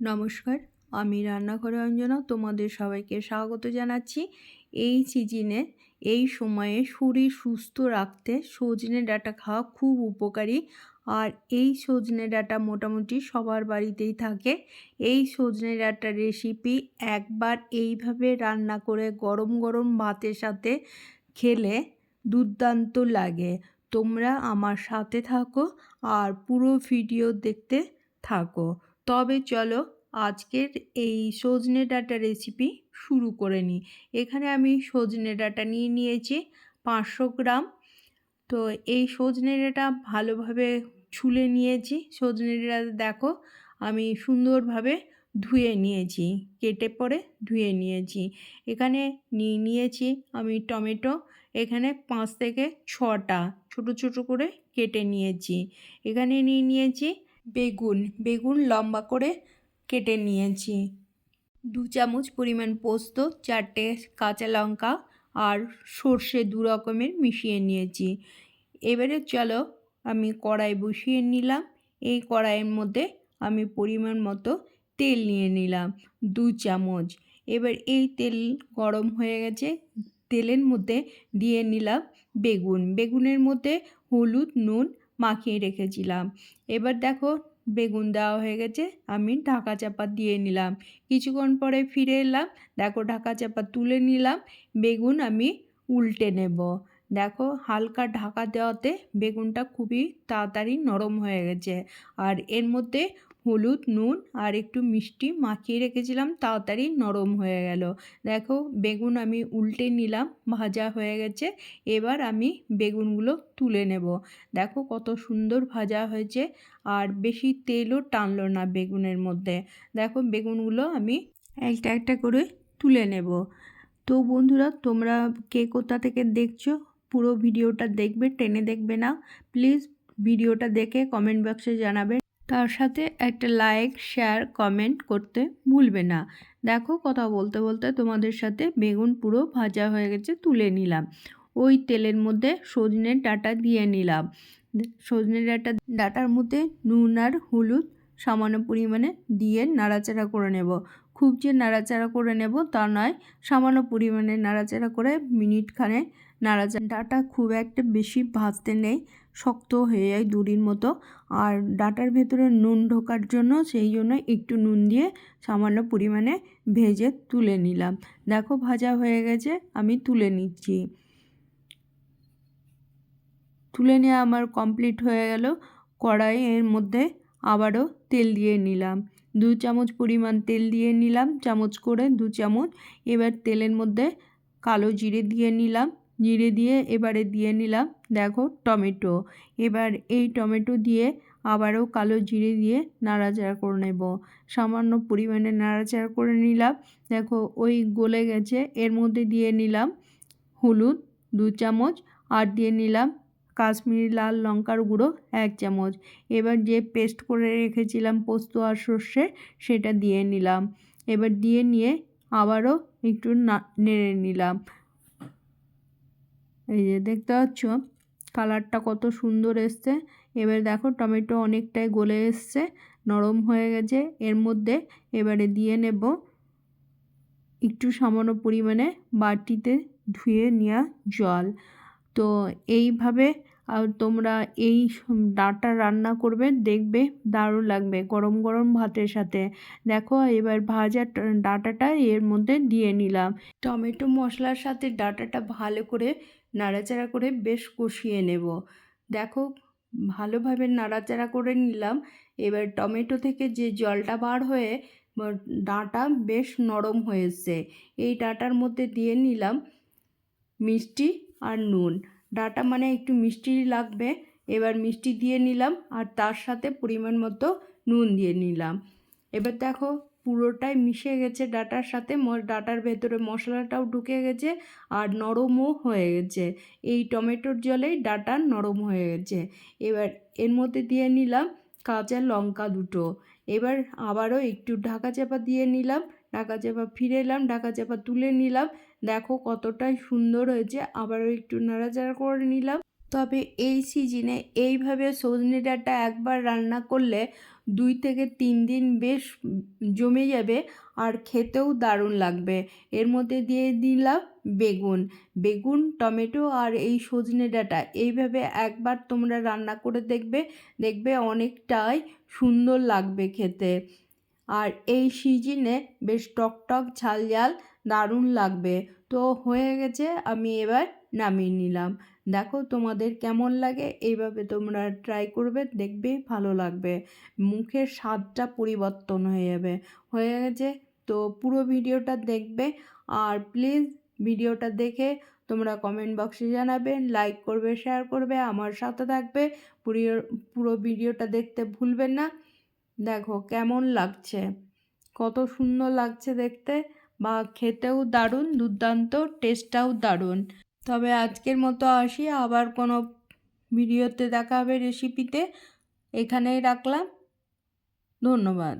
নমস্কার, আমি রান্নাঘরে অঞ্জনা, তোমাদের সবাইকে স্বাগত জানাচ্ছি। এই সিজনে, এই সময়ে শরীর সুস্থ রাখতে সজনে ডাটা খাওয়া খুব উপকারী। আর এই সজনে ডাটা মোটামুটি সবার বাড়িতেই থাকে। এই সজনে ডাঁটার রেসিপি একবার এইভাবে রান্না করে গরম গরম ভাতের সাথে খেলে দুর্দান্ত লাগে। তোমরা আমার সাথে থাকো আর পুরো ভিডিও দেখতে থাকো। তবে চলো আজকের এই সজনে ডাটা রেসিপি শুরু করে নিই এখানে আমি সজনে ডাটা নিয়ে নিয়েছি পাঁচশো গ্রাম। তো এই সজনে ডাটা ভালোভাবে ছুলে নিয়েছি। সজনে ডাঁটা দেখো আমি সুন্দরভাবে ধুয়ে নিয়েছি, কেটে পরে ধুয়ে নিয়েছি। এখানে নিয়ে নিয়েছি আমি টমেটো, এখানে পাঁচ থেকে ছটা ছোট ছোট করে কেটে নিয়েছি। এখানে নিয়ে নিয়েছি বেগুন বেগুন লম্বা করে কেটে নিয়েছি। দু চামচ পরিমাণ পোস্ত, চারটে কাঁচা লঙ্কা আর সর্ষে দু রকমের মিশিয়ে নিয়েছি। এবারে চলো আমি কড়াই বসিয়ে নিলাম। এই কড়াইয়ের মধ্যে আমি পরিমাণ মতো তেল নিয়ে নিলাম, দু চামচ। এবার এই তেল গরম হয়ে গেছে, তেলের মধ্যে দিয়ে নিলাম বেগুন। বেগুনের মধ্যে হলুদ, নুন মাখিয়ে রেখেছিলাম। এবার দেখো, বেগুন দেওয়া হয়ে গেছে, আমি ঢাকা চাপা দিয়ে নিলাম। কিছুক্ষণ পরে ফিরে এলাম, দেখো ঢাকা চাপা তুলে নিলাম, বেগুন আমি উল্টে নেব। দেখো, হালকা ঢাকা দেওয়াতে বেগুনটা খুবই তাড়াতাড়ি নরম হয়ে গেছে। আর এর মধ্যে হলুদ, নুন আর একটু মিষ্টি মাখিয়ে রেখেছিলাম, তাড়াতাড়ি নরম হয়ে গেল। দেখো, বেগুন আমি উল্টে নিলাম, ভাজা হয়ে গেছে। এবার আমি বেগুনগুলো তুলে নেব। দেখো, কত সুন্দর ভাজা হয়েছে আর বেশি তেলও টানলো না বেগুনের মধ্যে। দেখো, বেগুনগুলো আমি একটা একটা করে তুলে নেব। তো বন্ধুরা, তোমরা কে কোথা থেকে দেখছ, পুরো ভিডিওটা দেখবে, টেনে দেখবে না। প্লিজ ভিডিওটা দেখে কমেন্ট বক্সে জানাবে তার সাথে একটা লাইক শেয়ার কমেন্ট করতে ভুলবে না। দেখো কথা বলতে বলতে তোমাদের সাথে বেগুন পুরো ভাজা হয়ে গেছে, তুলে নিলাম। ওই তেলের মধ্যে সজনের ডাটা দিয়ে নিলাম। সজনে ডাটা, ডাটার মধ্যে নুন আর হলুদ সামান্য পরিমাণে দিয়ে নাড়াচাড়া করে নেব। খুব যে নাড়াচাড়া করে নেব তা নয়, সামান্য পরিমাণে নাড়াচাড়া করে মিনিট খানে নাড়াচাড়া ডাটা খুব একটা বেশি ভাজতে নেই, শক্ত হয়ে যায় দড়ির মতো। আর ডাটার ভেতরে নুন ঢোকার জন্য সেই জন্য একটু নুন দিয়ে সামান্য পরিমাণে ভেজে তুলে নিলাম। দেখো ভাজা হয়ে গেছে, আমি তুলে নিচ্ছি। তুলে নেওয়া আমার কমপ্লিট হয়ে গেল। কড়াইয়ের মধ্যে আবারও তেল দিয়ে নিলাম। দু চামচ পরিমাণ তেল দিয়ে নিলাম, চামচ করে দু চামচ। এবার তেলের মধ্যে কালো জিরে দিয়ে নিলাম। জিরে দিয়ে এবারে দিয়ে নিলাম, দেখো টমেটো। এবার এই টমেটো দিয়ে আবারও কালো জিরে দিয়ে নাড়াচাড়া করে নেব। সামান্য পরিমাণে নাড়াচাড়া করে নিলাম, দেখো ওই গলে গেছে। এর মধ্যে দিয়ে নিলাম হলুদ দু চামচ আর দিয়ে নিলাম কাশ্মীরি লাল লঙ্কার গুঁড়ো এক চামচ। এবার যে পেস্ট করে রেখেছিলাম পোস্ত আর সর্ষে, সেটা দিয়ে নিলাম। এবার দিয়ে নিয়ে আবারও একটু নেড়ে নিলাম। এই যে দেখতে পাচ্ছ? কালারটা কত সুন্দর এসছে। এবার দেখো, টমেটো অনেকটাই গলে এসছে, নরম হয়ে গেছে। এর মধ্যে এবারে দিয়ে নেব একটু সামান্য পরিমাণে বাটিতে ধুয়ে নেওয়া জল। তো এইভাবে তোমরা এই ডাঁটা রান্না করবে, দেখবে দারুণ লাগবে গরম গরম ভাতের সাথে। দেখো, এবার ভাজা ডাঁটাটা এর মধ্যে দিয়ে নিলাম। টমেটো মশলার সাথে ডাঁটাটা ভালো করে নাড়াচাড়া করে বেশ কষিয়ে নেব। দেখো, ভালোভাবে নাড়াচাড়া করে নিলাম। এবার টমেটো থেকে যে জলটা বার হয়ে ডাঁটা বেশ নরম হয়েছে, এই ডাঁটার মধ্যে দিয়ে নিলাম মিষ্টি আর নুন। ডাটা মানে একটু মিষ্টি লাগবে। এবার মিষ্টি দিয়ে নিলাম আর তার সাথে পরিমাণ মতো নুন দিয়ে নিলাম। এবার দেখো পুরোটাই মিশে গেছে ডাটার সাথে ডাটার ভেতরে মশলাটাও ঢুকে গেছে আর নরমও হয়ে গেছে। এই টমেটোর জলেই ডাটা নরম হয়ে গেছে। এবার এর মধ্যে দিয়ে নিলাম কাঁচা লঙ্কা দুটো। এবার আবারও একটু ঢাকা চাপা দিয়ে নিলাম, ঢাকা চাপা ফিরে এলাম, ঢাকা চাপা তুলে নিলাম। দেখো কতটাই সুন্দর হয়েছে, আবারও একটু নাড়াচাড়া করে নিলাম। তবে এই সিজনে এইভাবে সজনে ডাঁটা একবার রান্না করলে দুই থেকে তিন দিন বেশ জমে যাবে আর খেতেও দারুণ লাগবে। এর মধ্যে দিয়ে দিলাম বেগুন। বেগুন, টমেটো আর এই সজনে ডাঁটা এইভাবে একবার তোমরা রান্না করে দেখবে দেখবে অনেকটাই সুন্দর লাগবে খেতে। আর এই সিজনে বেশ টক টক ঝাল ঝাল দারুণ লাগবে। তো হয়ে গেছে, আমি এবার নামিয়ে নিলাম। দেখো তোমাদের কেমন লাগে, এইভাবে তোমরা ট্রাই করবে, দেখবে ভালো লাগবে। মুখের স্বাদটা পরিবর্তন হয়ে যাবে। হয়ে গেছে, তো পুরো ভিডিওটা দেখবে আর প্লিজ ভিডিওটা দেখে তোমরা কমেন্ট বক্সে জানাবে লাইক করবে শেয়ার করবে, আমার সাথে থাকবে। পুরো পুরো ভিডিওটা দেখতে ভুলবেন না। দেখো কেমন লাগছে, কত সুন্দর লাগছে দেখতে, বা খেতেও দারুণ, দুর্দান্ত টেস্টটাও দারুণ। তবে আজকের মতো আসি। আবার কোনো ভিডিওতে দেখা হবে রেসিপিতে। এখানেই রাখলাম। ধন্যবাদ।